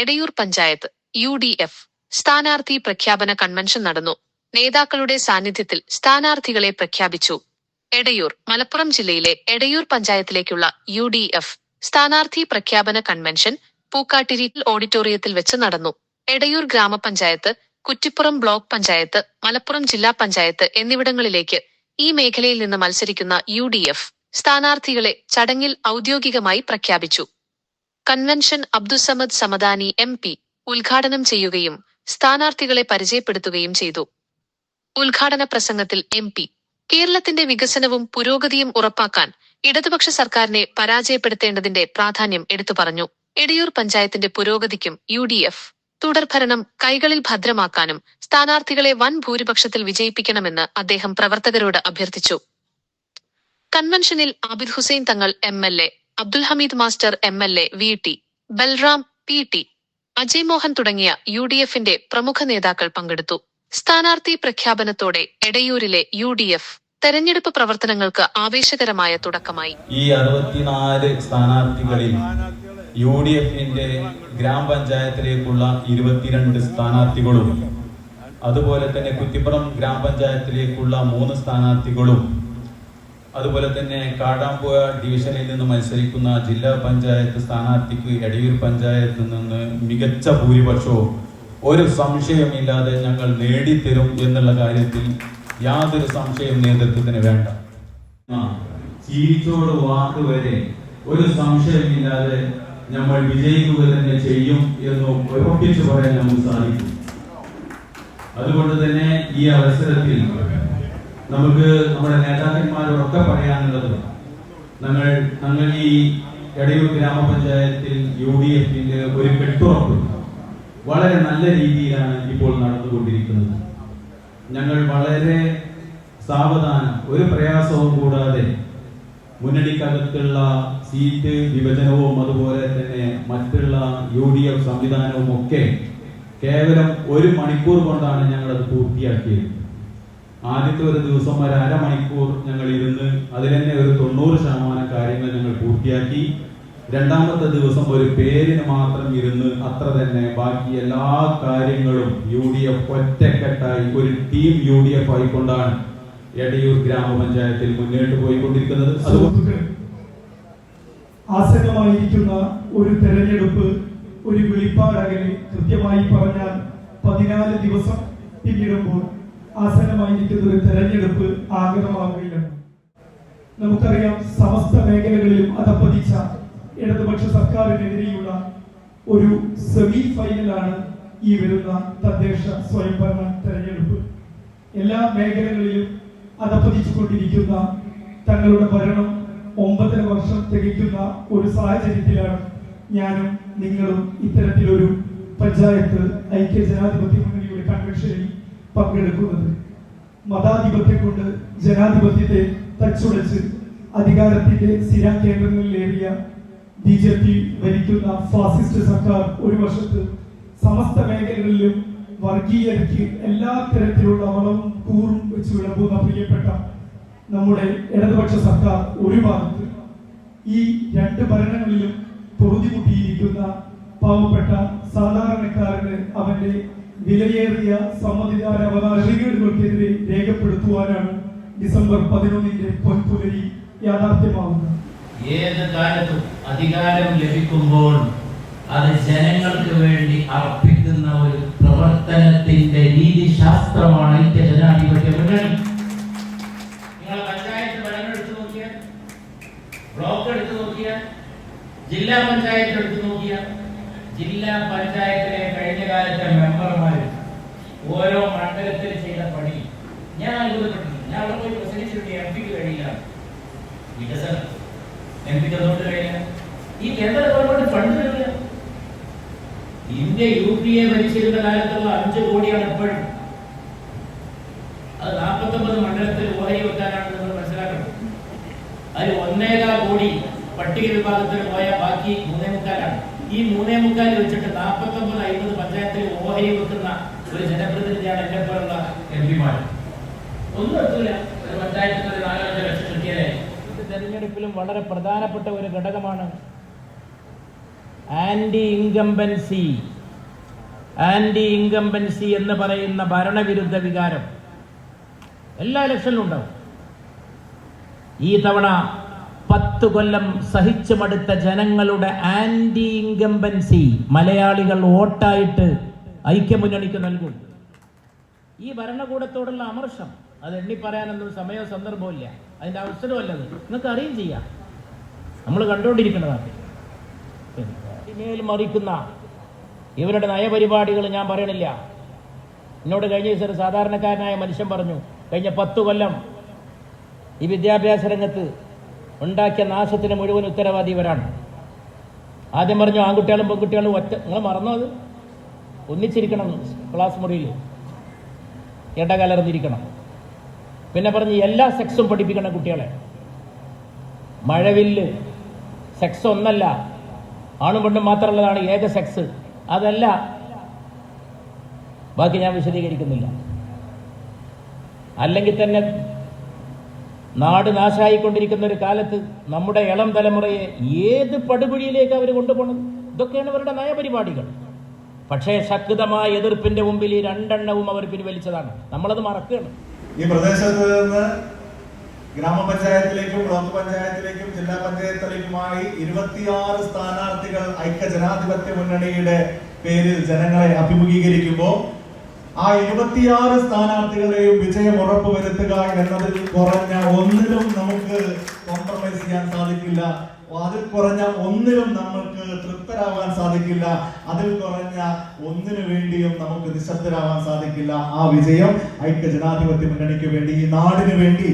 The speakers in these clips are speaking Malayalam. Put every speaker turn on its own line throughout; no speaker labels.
Edayur panchayat U D F സ്ഥാനാർത്ഥി പ്രഖ്യാപന കൺവെൻഷൻ നടന്നു. നേതാക്കളുടെ സാന്നിധ്യത്തിൽ സ്ഥാനാർത്ഥികളെ പ്രഖ്യാപിച്ചു. എടയൂർ മലപ്പുറം ജില്ലയിലെ എടയൂർ പഞ്ചായത്തിലേക്കുള്ള യു ഡി എഫ് സ്ഥാനാർത്ഥി പ്രഖ്യാപന കൺവെൻഷൻ പൂക്കാട്ടിരി ഓഡിറ്റോറിയത്തിൽ വെച്ച് നടന്നു. എടയൂർ ഗ്രാമപഞ്ചായത്ത് കുറ്റിപ്പുറം ബ്ലോക്ക് പഞ്ചായത്ത് മലപ്പുറം ജില്ലാ പഞ്ചായത്ത് എന്നിവിടങ്ങളിലേക്ക് ഈ മേഖലയിൽ നിന്ന് മത്സരിക്കുന്ന യു സ്ഥാനാർത്ഥികളെ ചടങ്ങിൽ ഔദ്യോഗികമായി പ്രഖ്യാപിച്ചു. Convention Abdussamad Samadani M P ഉദ്ഘാടനം ചെയ്യുകയും സ്ഥാനാർത്ഥികളെ പരിചയപ്പെടുത്തുകയും ചെയ്തു. ഉദ്ഘാടന പ്രസംഗത്തിൽ എം പി കേരളത്തിന്റെ വികസനവും പുരോഗതിയും ഉറപ്പാക്കാൻ ഇടതുപക്ഷ സർക്കാരിനെ പരാജയപ്പെടുത്തേണ്ടതിന്റെ പ്രാധാന്യം എടുത്തു പറഞ്ഞു. എടിയൂർ പഞ്ചായത്തിന്റെ പുരോഗതിക്കും യു ഡി എഫ് തുടർഭരണം കൈകളിൽ ഭദ്രമാക്കാനും സ്ഥാനാർത്ഥികളെ വൻ ഭൂരിപക്ഷത്തിൽ വിജയിപ്പിക്കണമെന്ന് അദ്ദേഹം പ്രവർത്തകരോട് അഭ്യർത്ഥിച്ചു. കൺവെൻഷനിൽ Abid Hussain Thangal M L A Abdul Hameed master M L A V T Balram P T Ajay Mohan തുടങ്ങിയ യു ഡി എഫിന്റെ പ്രമുഖ നേതാക്കൾ പങ്കെടുത്തു. സ്ഥാനാർത്ഥി പ്രഖ്യാപനത്തോടെ എടയൂരിലെ യു ഡി എഫ് തെരഞ്ഞെടുപ്പ് പ്രവർത്തനങ്ങൾക്ക് ആവേശകരമായ തുടക്കമായി.
ഈ അറുപത്തിനാല് സ്ഥാനാർത്ഥികളിൽ യു ഡി എഫിന്റെ ഗ്രാമപഞ്ചായത്തിലേക്കുള്ള ഇരുപത്തിരണ്ട് സ്ഥാനാർത്ഥികളും അതുപോലെ തന്നെ കുറ്റിപ്പുറം ഗ്രാമപഞ്ചായത്തിലേക്കുള്ള മൂന്ന് സ്ഥാനാർത്ഥികളും അതുപോലെ തന്നെ കാടാമ്പുഴ ഡിവിഷനിൽ നിന്ന് മത്സരിക്കുന്ന ജില്ലാ പഞ്ചായത്ത് സ്ഥാനാർത്ഥിക്ക് എടയൂർ പഞ്ചായത്തിൽ നിന്ന് മികച്ച ഭൂരിപക്ഷവും ഒരു സംശയമില്ലാതെ ഞങ്ങൾ നേടിത്തരും എന്നുള്ള കാര്യത്തിൽ യാതൊരു സംശയം നേതൃത്വത്തിന് വേണ്ട. ചീച്ചോട് വാക്ക് വരെ ഒരു സംശയമില്ലാതെ നമ്മൾ വിജയിക്കുക തന്നെ ചെയ്യും എന്ന് ഉറപ്പിച്ചു പറയാൻ നമുക്ക് സാധിക്കും. അതുകൊണ്ട് തന്നെ ഈ അവസരത്തിൽ നമുക്ക് നമ്മുടെ നേതാക്കന്മാരോടൊക്കെ പറയാനുള്ളത് ഞങ്ങൾ ഞങ്ങൾ ഈ എടയൂർ ഗ്രാമപഞ്ചായത്തിൽ യു ഡി എഫിന്റെ ഒരു കെട്ടുറപ്പ് വളരെ നല്ല രീതിയിലാണ് ഇപ്പോൾ നടന്നുകൊണ്ടിരിക്കുന്നത്. ഞങ്ങൾ വളരെ സാവധാനം ഒരു പ്രയാസവും കൂടാതെ മുന്നണിക്കകത്തുള്ള സീറ്റ് വിഭജനവും അതുപോലെ തന്നെ മറ്റുള്ള യു ഡി എഫ് സംവിധാനവും ഒക്കെ കേവലം ഒരു മണിക്കൂർ കൊണ്ടാണ് ഞങ്ങൾ അത് പൂർത്തിയാക്കിയത്. ആദ്യത്തെ ഒരു ദിവസം ഒരു അരമണിക്കൂർ ഞങ്ങൾ ഇരുന്ന് അതിൽ തന്നെ ഒരു തൊണ്ണൂറ് ശതമാനം കാര്യങ്ങൾ ഞങ്ങൾ പൂർത്തിയാക്കി. രണ്ടാമത്തെ ദിവസം ഒരു പേരിന് മാത്രം ഇരുന്ന് അത്ര തന്നെ ബാക്കി എല്ലാ കാര്യങ്ങളും യു ഡി എഫ് ഒറ്റക്കെട്ടായി ഒരു ടീം യു ഡി എഫ് ആയിക്കൊണ്ടാണ് എടയൂർ ഗ്രാമപഞ്ചായത്തിൽ മുന്നോട്ട് പോയിക്കൊണ്ടിരിക്കുന്നത്.
ആസന്നമായിരിക്കുന്ന ഒരു തെരഞ്ഞെടുപ്പ് ഒരു വെളിപ്പാടകലെ കൃത്യമായി പറഞ്ഞാൽ പതിനാല് ദിവസം പിന്നിടുമ്പോൾ ആസന്നമായിരിക്കുന്ന ഒരു തെരഞ്ഞെടുപ്പ് ആഗതമാവുകയാണ്. നമുക്കറിയാം സമസ്ത മേഖലകളിലും അതപ്പതിച്ച ഇടതുപക്ഷ സർക്കാരിനെതിരെയുള്ള ഒരു സെമി ഫൈനലാണ് ഈ വരുന്ന തദ്ദേശ സ്വയംഭരണ തെരഞ്ഞെടുപ്പ്. എല്ലാ മേഖലകളിലും അതപ്പതിച്ചുകൊണ്ടിരിക്കുന്ന തങ്ങളുടെ ഭരണം ഒമ്പതര വർഷം തികയ്ക്കുന്ന ഒരു സാഹചര്യത്തിലാണ് ഞാനും നിങ്ങളും ഇത്തരത്തിലൊരു പഞ്ചായത്ത് ഐക്യ ജനാധിപത്യ മുന്നണിയുടെ കൺവെൻഷനിൽ പങ്കെടുക്കുന്നത്. മതാധിപത്യം കൊണ്ട് ജനാധിപത്യത്തെ തച്ചുടച്ച് അധികാരത്തിന്റെ സ്ഥിര കേന്ദ്രങ്ങളിലേറിയ ബി ജെ പി ഭരിക്കുന്ന ഫാസിസ്റ്റ് സർക്കാർ ഒരു വശത്ത് സമസ്ത മേഖലകളിലും വർഗീയതയ്ക്ക് എല്ലാ തരത്തിലുള്ള വളവും കൂറും വെച്ച് വിളമ്പുന്ന പ്രിയപ്പെട്ട നമ്മുടെ ഇടതുപക്ഷ സർക്കാർ ഒരു ഭാഗത്ത് ഈ രണ്ട് ഭരണങ്ങളിലും പൊറുതിമുട്ടിയിരിക്കുന്ന പാവപ്പെട്ട സാധാരണക്കാരന് അവന്റെ വിലയേറിയ സമ്മതിദാര അവകാശങ്ങൾക്കെതിരെ രേഖപ്പെടുത്തുവാനാണ് ഡിസംബർ പതിനൊന്നിന്റെ പൊൻപുലരി യാഥാർത്ഥ്യമാവുന്നത്.
ഏത് കാലത്തും അധികാരം ലഭിക്കുമ്പോൾ അത് ജനങ്ങൾക്ക് വേണ്ടി അർപ്പിക്കുന്ന ഒരു പ്രവർത്തനത്തിന്റെ രീതിശാസ്ത്രമാണ് ഐക്യ ജനാധിപത്യ മുന്നണി. നിങ്ങൾ പഞ്ചായത്ത് എടുത്തു നോക്കിയാൽ ബ്ലോക്ക് എടുത്തു നോക്കിയാൽ ജില്ലാ പഞ്ചായത്ത് എടുത്തു നോക്കിയാൽ ജില്ലാ പഞ്ചായത്തിലെ കഴിഞ്ഞ കാലത്തെ മെമ്പർമാർ ഓരോ മണ്ഡലത്തിൽ ചെയ്ത പണി. ഞാൻ അത്ഭുതപ്പെട്ടിട്ടുണ്ട് ഞാൻ അവിടെ പോയി പ്രസംഗിച്ചിട്ടുണ്ട് എം പിക്ക് കഴിയില്ല. വികസനം. എം പിക്ക് അതുകൊണ്ട് കഴിയില്ല? ഈ കേന്ദ്ര ഗവൺമെന്റ് ഫണ്ട് തരില്ല ഇന്ത്യ യു പി എ ഭരിച്ചിരുന്ന കാലത്തുള്ള അഞ്ച് കോടിയാണ് ഇപ്പോഴും. അത് നാൽപ്പത്തൊമ്പത് മണ്ഡലത്തിൽ ഓഹരി വെക്കാനാണ് നിങ്ങൾ മനസ്സിലാക്കണം. അതിൽ ഒന്നേകാ കോടി പട്ടിക വിഭാഗത്തിൽ പോയ ബാക്കി മൂന്നേ മുക്കാലാണ്. ഈ മൂന്നേ മുക്കാൽ വെച്ചിട്ട് നാൽപ്പത്തൊമ്പത് അമ്പത് പഞ്ചായത്തിൽ ഓഹരി വെക്കുന്ന ഒരു ജനപ്രതിനിധിയാണ് എന്നെ പോലുള്ള എം പിമാർ ഒന്നും തെരഞ്ഞെടുപ്പിലും വളരെ പ്രധാനപ്പെട്ട ഒരു ഘടകമാണ് ആന്റി ഇൻകംബൻസി ആന്റി ഇൻകംബൻസി എന്ന് പറയുന്ന ഭരണവിരുദ്ധ വികാരം എല്ലാ ഇലക്ഷനിലും ഉണ്ടാവും. ഈ തവണ പത്ത് കൊല്ലം സഹിച്ചു മടുത്ത ജനങ്ങളുടെ ആന്റി ഇൻകംബൻസി മലയാളികൾ വോട്ടായിട്ട് ഐക്യമുന്നണിക്ക് നൽകും. ഈ ഭരണകൂടത്തോടുള്ള അമർഷം അത് എണ്ണി പറയാനൊന്നും സമയവും സന്ദർഭവും ഇല്ല. അതിന്റെ അവസരമല്ലത്. നിങ്ങൾക്ക് അറിയും ചെയ്യാം. നമ്മൾ കണ്ടുകൊണ്ടിരിക്കുന്നതാണ്. ഇനിമേൽ മറിക്കുന്ന ഇവരുടെ നയപരിപാടികൾ ഞാൻ പറയണില്ല. എന്നോട് കഴിഞ്ഞ ദിവസം സാധാരണക്കാരനായ മനുഷ്യൻ പറഞ്ഞു കഴിഞ്ഞ പത്ത് കൊല്ലം ഈ വിദ്യാഭ്യാസ രംഗത്ത് ഉണ്ടാക്കിയ നാശത്തിന് മുഴുവൻ ഉത്തരവാദി ഇവരാണ്. ആദ്യം പറഞ്ഞു ആൺകുട്ടികളും പെൺകുട്ടികളും ഒറ്റ നിങ്ങൾ മറന്നോ അത്? ഒന്നിച്ചിരിക്കണം ക്ലാസ് മുറിയിൽ. ഇടകലർന്നിരിക്കണം. പിന്നെ പറഞ്ഞ് എല്ലാ സെക്സും പഠിപ്പിക്കണം കുട്ടികളെ. മഴവില്ല്. സെക്സ് ഒന്നല്ല. ആണും പെണ്ണും മാത്രമുള്ളതാണ് ഏക സെക്സ് അതല്ല. ബാക്കി ഞാൻ വിശദീകരിക്കുന്നില്ല. അല്ലെങ്കിൽ തന്നെ നാട് നാശായിക്കൊണ്ടിരിക്കുന്ന ഒരു കാലത്ത് നമ്മുടെ ഇളം തലമുറയെ ഏത് പടുകുഴിയിലേക്ക് അവർ കൊണ്ടുപോകണം? ഇതൊക്കെയാണ് അവരുടെ നയപരിപാടികൾ. പക്ഷേ ശക്തമായ എതിർപ്പിന്റെ മുമ്പിൽ ഈ രണ്ടെണ്ണവും അവർ പിൻവലിച്ചതാണ്. നമ്മളത് മറക്കുകയാണ്.
ഈ പ്രദേശത്ത് നിന്ന് ഗ്രാമപഞ്ചായത്തിലേക്കും ബ്ലോക്ക് പഞ്ചായത്തിലേക്കും ജില്ലാ പഞ്ചായത്തിലേക്കുമായി ഇരുപത്തിയാറ് സ്ഥാനാർത്ഥികൾ ഐക്യ ജനാധിപത്യ മുന്നണിയുടെ പേരിൽ ജനങ്ങളെ അഭിമുഖീകരിക്കുമ്പോൾ ആ ഇരുപത്തിയാറ് സ്ഥാനാർത്ഥികളെയും വിജയം ഉറപ്പുവരുത്തുക എന്നതിൽ കുറഞ്ഞ ഒന്നിലും നമുക്ക് കോംപ്രമൈസ് ചെയ്യാൻ സാധിക്കില്ല. അതിൽ കുറഞ്ഞ ഒന്നിലും നമ്മൾക്ക് തൃപ്തരാവാൻ സാധിക്കില്ല. അതിൽ കുറഞ്ഞ ഒന്നിനു വേണ്ടിയും നമുക്ക് നിശബ്ദരാവാൻ സാധിക്കില്ല. ആ വിജയം ഐക്യ ജനാധിപത്യ മുന്നണിക്ക് വേണ്ടി ഈ നാടിനു വേണ്ടി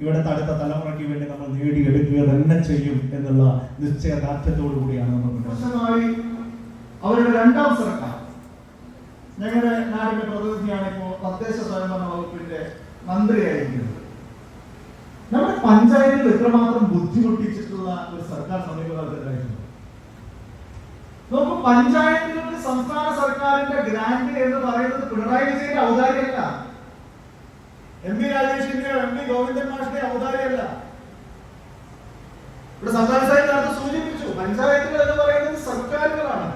ഇവിടുത്തെ അടുത്ത തലമുറയ്ക്ക് വേണ്ടി നമ്മൾ നേടിയെടുക്കുക തന്നെ ചെയ്യും എന്നുള്ള നിശ്ചയദാർഢ്യത്തോടു കൂടിയാണ് നമ്മൾ
അവരുടെ രണ്ടാം സർക്കാർ. ഞങ്ങളുടെ നാടിന്റെ പ്രതിനിധിയാണ് ഇപ്പോൾ തദ്ദേശ സ്വയംഭരണ വകുപ്പിന്റെ മന്ത്രിയായിരിക്കുന്നത്. നമ്മുടെ പഞ്ചായത്തിൽ എത്രമാത്രം ബുദ്ധിമുട്ടിച്ചിട്ടുള്ള ഒരു സർക്കാർ സമീപകാലത്തുണ്ടായിട്ടുണ്ട് നോക്കൂ പഞ്ചായത്തുകളിൽ സംസ്ഥാന സർക്കാരിന്റെ ഗ്രാന്റ് എന്ന് പറയുന്നത് പിണറായി വിജയന്റെ ഔദാര്യമല്ല. എം പി രാജേഷിന്റെയോ എം പി ഗോവിന്ദൻ മാഷിന്റെ ഔദാര്യമല്ല. ഇവിടെ സംസ്ഥാന സാഹിബ് നേരത്തെ സൂചിപ്പിച്ചു പഞ്ചായത്തുകൾ എന്ന് പറയുന്നത് സർക്കാരുകളാണ്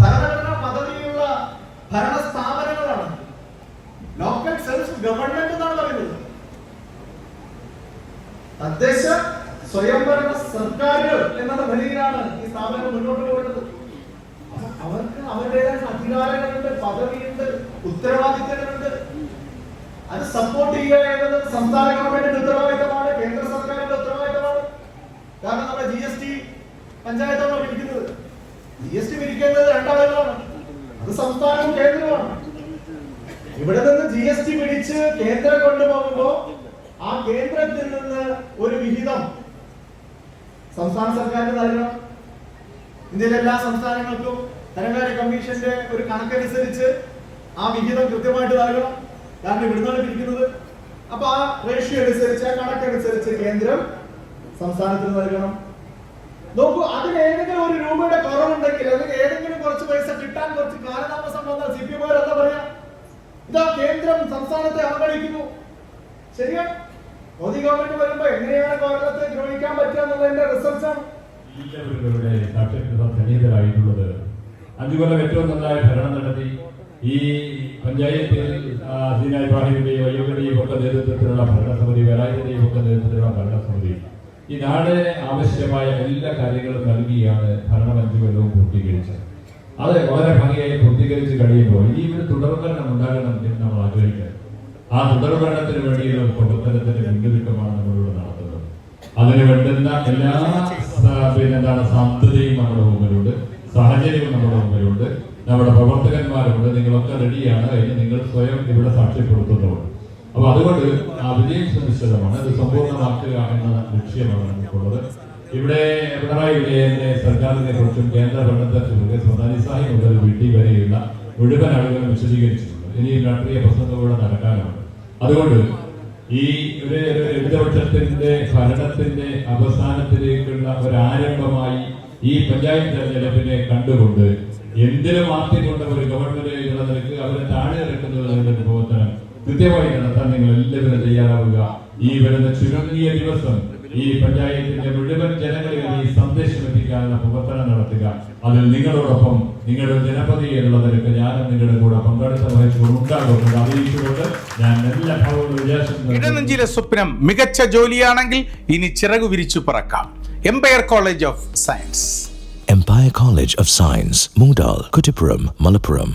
ഭരണഘടനാ പദവിയുള്ള ഭരണ സ്ഥാപനങ്ങളാണ് ലോക്കൽ സെൽഫ് ഗവൺമെന്റ് എന്നാണ് പറയുന്നത് തദ്ദേശ സ്വയംഭരണ സർക്കാരുകൾ എന്ന സ്ഥാപനം മുന്നോട്ട് പോകുന്നത്. അവർക്ക് അവരുടേതായ അധികാരങ്ങളുണ്ട് പദവിയുണ്ട് ഉത്തരവാദിത്തങ്ങളുണ്ട്. അത് സപ്പോർട്ട് ചെയ്യുക എന്നത് സംസ്ഥാന ഗവൺമെന്റിന്റെ ഉത്തരവാദിത്തമാണ് കേന്ദ്ര സർക്കാരിന്റെ ഉത്തരവാദിത്തമാണ്. കാരണം നമ്മുടെ ജി എസ് ടി പഞ്ചായത്താണ് വിളിക്കുന്നത് ജി എസ് ടി പിരിക്കേണ്ടത് രണ്ടാളുകളാണ്. അത് സംസ്ഥാനവും കേന്ദ്രമാണ്. ഇവിടെ നിന്ന് ജി എസ് ടി പിടിച്ച് കേന്ദ്രം കൊണ്ടുപോകുമ്പോ ആ കേന്ദ്രത്തിൽ നിന്ന് ഒരു വിഹിതം സംസ്ഥാന സർക്കാരിന് നൽകണം. ഇന്ത്യയിലെ എല്ലാ സംസ്ഥാനങ്ങൾക്കും ധനകാര്യ കമ്മീഷന്റെ ഒരു കണക്കനുസരിച്ച് ആ വിഹിതം കൃത്യമായിട്ട് നൽകണം കാരണം ഇവിടുന്നാണ് പിരിക്കുന്നത്. അപ്പൊ ആ റേഷ്യോ അനുസരിച്ച് ആ കണക്കനുസരിച്ച് കേന്ദ്രം സംസ്ഥാനത്തിന് നൽകണം. നോക്കൂ അതിന് ഏതെങ്കിലും ഒരു രൂപയുടെ കുറവുണ്ടെങ്കിൽ അല്ലെങ്കിൽ ഏതെങ്കിലും കുറച്ച് പൈസ കിട്ടാൻ കുറച്ച് കാലതാമസം വന്നാൽ സി പി എം എന്താ പറയാ? ഇതാ കേന്ദ്രം സംസ്ഥാനത്തെ അവഗണിക്കുന്നു. ശരിയാണ് മോദി ഗവൺമെന്റ് വരുമ്പോ എങ്ങനെയാണ് കേരളത്തെ ദ്രോഹിക്കാൻ പറ്റുക എന്നുള്ളതിന്റെ ആണ്
എല്ലാവരുടെ സാക്ഷരത ധനികരായിട്ടുള്ളത് അഞ്ചു കൊല്ലം ഏറ്റവും നന്നായി ഭരണം നടത്തി ഈ പഞ്ചായത്തിൽ സീന ഇബ്രാഹിമിന്റെയും അയ്യൂബിന്റെയും ഒക്കെ നേതൃത്വത്തിലുള്ള ഭരണസമിതി വേലായുധന്റെയും ഒക്കെ നേതൃത്വത്തിലുള്ള ഭരണസമിതി. ഈ നാടിന് ആവശ്യമായ എല്ലാ കാര്യങ്ങളും നൽകിയാണ് ഭരണം അഞ്ചു കൊല്ലവും പൂർത്തീകരിച്ചത്. അത് വളരെ ഭംഗിയായി പൂർത്തീകരിച്ച് കഴിയുമ്പോൾ ഇനി ഒരു തുടർഭരണം ഉണ്ടാകണം എന്ന് നമ്മൾ ആഗ്രഹിക്കുന്നത് ആ തുടർഭരണത്തിന് വേണ്ടിയുള്ള പ്രവർത്തനത്തിന്റെ മുന്നൊരുക്കമാണ് നമ്മളിവിടെ നടത്തുന്നത്. അതിന് വേണ്ടുന്ന എല്ലാ പിന്നെ എന്താണ് സാധ്യതയും നമ്മുടെ മുമ്പിലുണ്ട്. സാഹചര്യവും നമ്മുടെ മുമ്പിലുണ്ട്. നമ്മുടെ പ്രവർത്തകന്മാരുണ്ട്. നിങ്ങളൊക്കെ റെഡിയാണ് അതിന് നിങ്ങൾ സ്വയം ഇവിടെ സാക്ഷ്യപ്പെടുത്തുന്നുണ്ട്. അപ്പൊ അതുകൊണ്ട് വിജയം സുനിശ്ചിതമാണ് ഇത് സമ്പൂർണമാക്കുക എന്ന ലക്ഷ്യമാണ് നമുക്കുള്ളത്. ഇവിടെ പിണറായി വിജയന്റെ സർക്കാരിനെ കുറിച്ചും കേന്ദ്ര ഭരണത്തെക്കുറിച്ചും സ്വതാനി സാഹി മുതൽ വീട്ടിൽ വരെയുള്ള മുഴുവൻ ആളുകളും വിശദീകരിച്ചിട്ടുണ്ട്. ഇനിയും രാഷ്ട്രീയ പ്രസംഗം നടക്കാനാണ് അതുകൊണ്ട് ഈ ഒരു ഇടതുപക്ഷത്തിന്റെ ഭരണത്തിന്റെ അവസാനത്തിലേക്കുള്ള ഒരു ആരംഭമായി ഈ പഞ്ചായത്ത് തെരഞ്ഞെടുപ്പിനെ കണ്ടുകൊണ്ട് എന്തിനു മാറ്റിക്കൊണ്ട് ഒരു ഗവൺമെന്റ് എന്നുള്ള നിലയ്ക്ക് അവരെ താഴെ ഇറക്കുന്നത് ഒരു പ്രവർത്തനം കൃത്യമായി നടത്താൻ നിങ്ങൾ എല്ലാവരും തയ്യാറാവുക. ഈ വരുന്ന ചുരുങ്ങിയ ദിവസം ഈ പഞ്ചായത്തിന്റെ മുഴുവൻ ജനങ്ങളിൽ ഈ സന്ദേശം വിജയിപ്പിക്കാനുള്ള പ്രവർത്തനം നടത്തുക. അതിൽ നിങ്ങളോടൊപ്പം നിങ്ങളുടെ ജനപതി എന്നുള്ള നിലയ്ക്ക് ഞാനും നിങ്ങളുടെ കൂടെ പങ്കെടുത്ത വഹിച്ചുകൊണ്ട് ഉണ്ടാകുമെന്ന് അറിയിച്ചുകൊണ്ട് ഞാൻ എല്ലാ ഭാവങ്ങളും
ഇടനെഞ്ചിലെ സ്വപ്നം മികച്ച ജോലിയാണെങ്കിൽ ഇനി ചിറകു വിരിച്ചു പറക്കാം. Empire college of science
Empire College of Science, Moondal, Kutipuram, Malappuram.